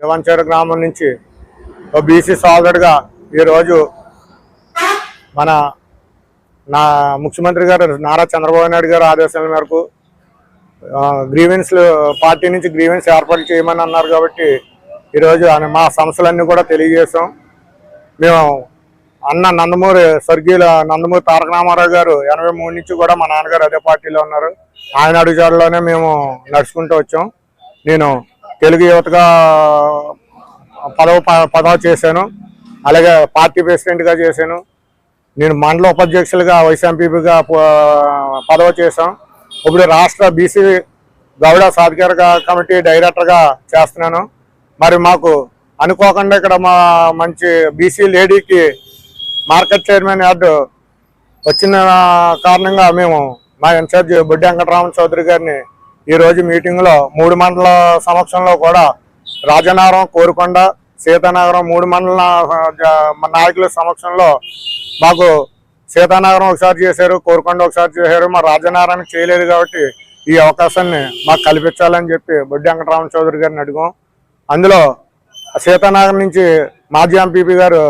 దివంచేరు గ్రామం నుంచి ఓ బీసీ సోదరుడుగా ఈరోజు మన నా ముఖ్యమంత్రి గారు నారా చంద్రబాబు నాయుడు గారు ఆదేశాల మేరకు గ్రీవెన్స్లు పార్టీ నుంచి గ్రీవెన్స్ ఏర్పాటు చేయమని అన్నారు కాబట్టి ఈరోజు ఆయన మా సమస్యలన్నీ కూడా తెలియజేసాం మేము అన్న నందమూరి స్వర్గీయుల నందమూరి తారక రామారావు గారు ఎనభై మూడు నుంచి కూడా మా నాన్నగారు అదే పార్టీలో ఉన్నారు. ఆయన అడుగుజాడలోనే మేము నడుచుకుంటూ వచ్చాం. నేను తెలుగు యువతగా పదవ ప- పదవ చేశాను. అలాగే పార్టీ ప్రెసిడెంట్గా చేశాను. నేను మండల ఉపాధ్యక్షులుగా వైసీఎంపీగా పదవ చేశాం. ఇప్పుడు రాష్ట్ర బీసీ గౌడ సాధికార కమిటీ డైరెక్టర్గా చేస్తున్నాను. మరి మాకు అనుకోకుండా ఇక్కడ మా మంచి బీసీ లేడీకి మార్కెట్ చైర్మన్ యార్డు వచ్చిన కారణంగా మేము మా ఇన్ఛార్జ్ బుడ్డి వెంకటరామన్ చౌదరి గారిని ఈరోజు మీటింగ్లో మూడు మండల సమక్షంలో కూడా రాజనగరం కోరుకొండ సీతానగరం మూడు మండల నాయకుల సమక్షంలో మాకు సీతానగరం ఒకసారి చేశారు కోరుకొండ ఒకసారి చేశారు మా రాజనగరానికి చేయలేదు కాబట్టి ఈ అవకాశాన్ని మాకు కల్పించాలని చెప్పి బొడ్డి వెంకటరామ చౌదరి గారిని అడిగాం. అందులో సీతానగరం నుంచి మాజీ ఎంపీపీ గారు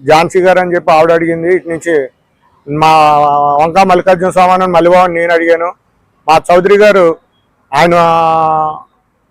ఝాన్సీ గారు అని చెప్పి ఆవిడ అడిగింది. ఇటు నుంచి మా వంక మల్లికార్జున స్వామి మల్లిబాబు నేను అడిగాను. మా చౌదరి గారు ఆయన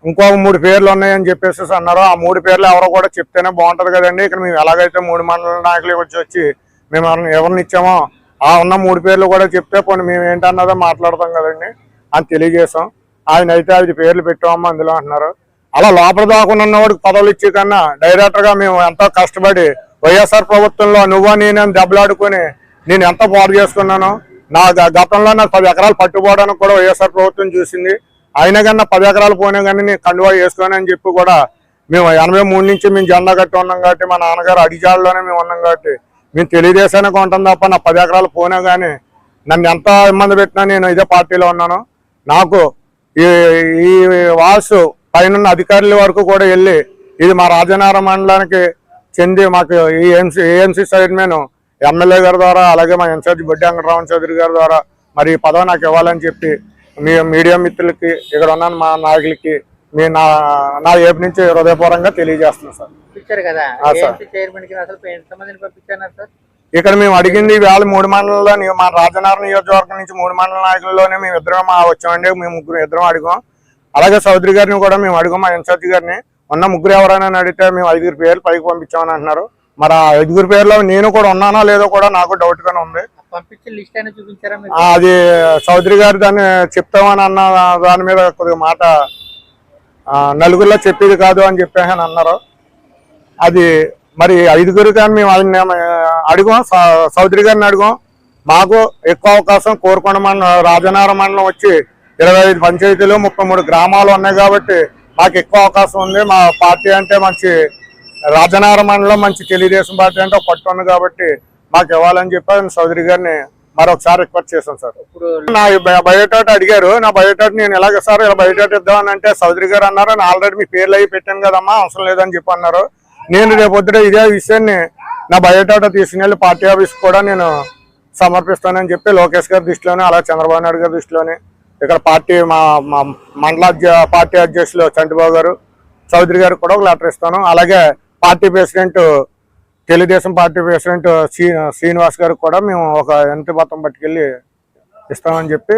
ఇంకో మూడు పేర్లు ఉన్నాయని చెప్పేసి అన్నారు. ఆ మూడు పేర్లు ఎవరో కూడా చెప్తేనే బాగుంటుంది కదండి. ఇక్కడ మేము ఎలాగైతే మూడు మండల నాయకులు వచ్చి వచ్చి మేము ఎవరిని ఇచ్చామో ఆ ఉన్న మూడు పేర్లు కూడా చెప్తే పోనీ మేము ఏంటన్నదో మాట్లాడతాం కదండి. అని తెలియజేసాం ఆయన అయితే ఐదు పేర్లు పెట్టామమ్మా అందులో అంటున్నారు. అలా లోపల దాకుండా ఉన్నవాడికి పదవులు ఇచ్చే కన్నా డైరెక్టర్గా మేము ఎంతో కష్టపడి వైఎస్ఆర్ ప్రభుత్వంలో నువ్వో నేను దెబ్బలాడుకొని నేను ఎంత పాడు చేసుకున్నాను నా గతంలో నాకు పది ఎకరాలు పట్టుకోవడానికి కూడా వైఎస్ఆర్ ప్రభుత్వం చూసింది. అయినా కన్నా పది ఎకరాలు పోయినా కానీ నేను కండువా వేసుకోనని చెప్పి కూడా మేము ఎనభై మూడు నుంచి మేము జెండా కట్టి ఉన్నాం కాబట్టి మా నాన్నగారు అడిజాడలోనే మేము ఉన్నాం కాబట్టి మేము తెలుగుదేశానికి ఉంటాం తప్ప నా పది ఎకరాలు పోయినా కానీ నన్ను ఎంత ఇబ్బంది పెట్టినా నేను ఇదే పార్టీలో ఉన్నాను. నాకు ఈ ఈ వాసు పైన అధికారుల వరకు కూడా వెళ్ళి ఇది మా రాజనగరం మండలానికి చెంది మాకు ఈ ఏఎంసీ ఏఎంసీ చైర్మన్ ఎమ్మెల్యే గారి ద్వారా అలాగే మా ఇన్ఛార్జ్ బొడ్డి వెంకటరామన్ చౌదరి గారి ద్వారా మరి ఈ పదవి నాకు ఇవ్వాలని చెప్పి మీ మీడియా మిత్రులకి ఇక్కడ ఉన్న మా నాయకులకి మీ నా నా ఏపు నుంచి హృదయపూర్వకంగా తెలియజేస్తున్నాను సార్. కదా? సార్. ఇక్కడ మేము అడిగింది వేళ మూడు మండలంలో మా రాజనగరం నియోజకవర్గం నుంచి మూడు మండల నాయకుల్లోనే మేము ఇద్దరం మా వచ్చామండి మేము ముగ్గురు ఇద్దరం అడిగాం. అలాగే చౌదరి గారిని కూడా మేము అడిగాం మా ఇన్ఛార్జ్ గారిని. ఉన్న ముగ్గురు ఎవరైనా అడిగితే మేము ఐదుగురు పేర్లు పైకి పంపించామని అంటున్నారు. మరి ఆ ఐదుగురు పేర్లో నేను కూడా ఉన్నానో లేదో కూడా నాకు డౌట్ గానే ఉంది. అది చౌదరి గారు దాన్ని చెప్తామని అన్న దాని మీద కొద్దిగా మాట నలుగురిలో చెప్పేది కాదు అని చెప్పేసి అన్నారు. అది మరి ఐదుగురు కానీ మేము ఆయన అడిగాం. చౌదరి గారిని అడిగాం. మాకు ఎక్కువ అవకాశం కోరుకొండ మండలం రాజనగరం మండలం వచ్చి ఇరవై ఐదు పంచాయతీలు ముప్పై మూడు గ్రామాలు ఉన్నాయి కాబట్టి మాకు ఎక్కువ అవకాశం ఉంది. మా పార్టీ అంటే మంచి రాజనగరం మండలం మంచి తెలుగుదేశం పార్టీ అంటే ఒక పట్టు ఉంది కాబట్టి మాకు ఇవ్వాలని చెప్పి చౌదరి గారిని మరొకసారి రిక్వెస్ట్ చేశాం సార్. నా బయోటాట్ అడిగారు. నా బయోటాట్ నేను ఎలాగ సార్ ఇలా బయోటాట్ ఇద్దామని అంటే చౌదరి గారు అన్నారు. నేను ఆల్రెడీ మీ పేర్లు అవి పెట్టాను కదమ్మా అవసరం లేదని చెప్పి అన్నారు. నేను రేపు పొద్దుట ఇదే విషయాన్ని నా బయోటాటా తీసుకుని పార్టీ ఆఫీస్ కూడా నేను సమర్పిస్తానని చెప్పి లోకేష్ గారి దృష్టిలోనే అలాగే చంద్రబాబు నాయుడు గారి దృష్టిలోనే ఇక్కడ పార్టీ మా మా మండల పార్టీ అధ్యక్షులు చంటిబాబు గారు చౌదరి గారికి కూడా ఒక లెటర్ ఇస్తాను. అలాగే party president Telugu Desam party president Shri Srinivas గారికి కూడా మేము ఒక ఎంత మొత్తం పట్టుకెళ్ళి ఇస్తామని చెప్పి